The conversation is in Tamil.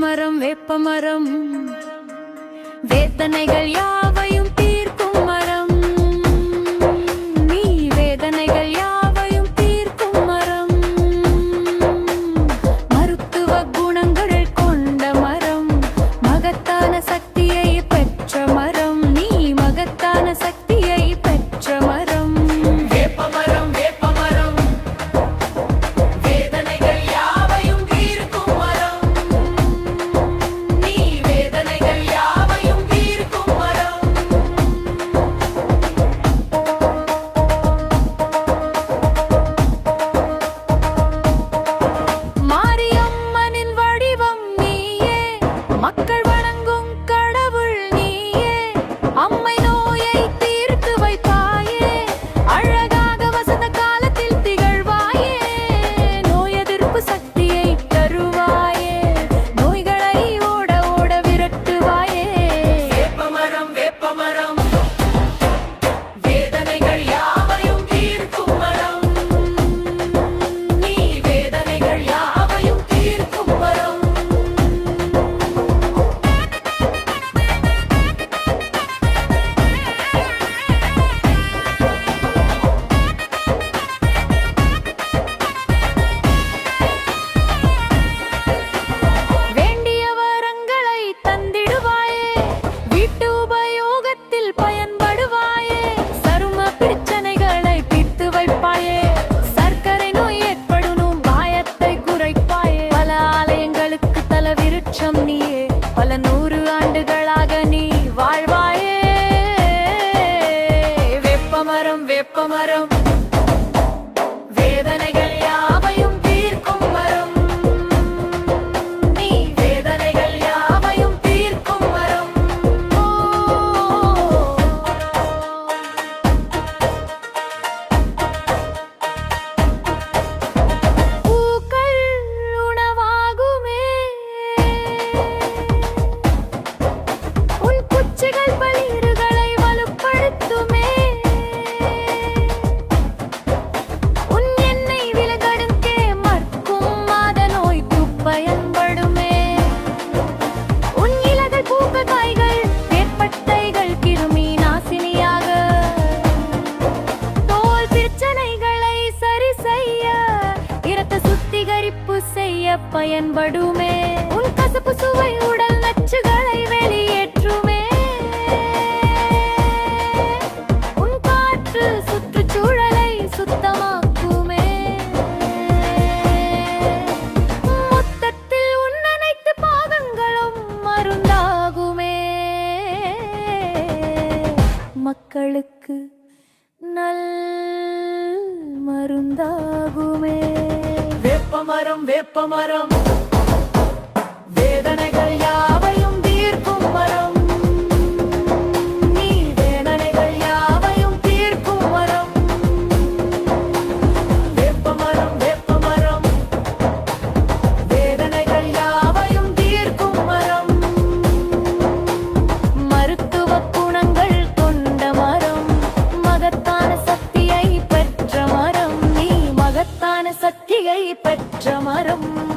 வேப்பமரம் வேப்பமரம் வேதனைகள் யார் பல நூறு ஆண்டு உன் கசப்பு சுவை நச்சுகளை வெளியேற்றுமே. உன் காற்று சுற்றுச்சூழலை சுத்தமாக்குமே. மொத்தத்தில் உன் பாகங்களும் மருந்தாகுமே. மக்களுக்கு நல் மருந்தாகுமே. வேப்பமரம் வேப்பமரம். Camarım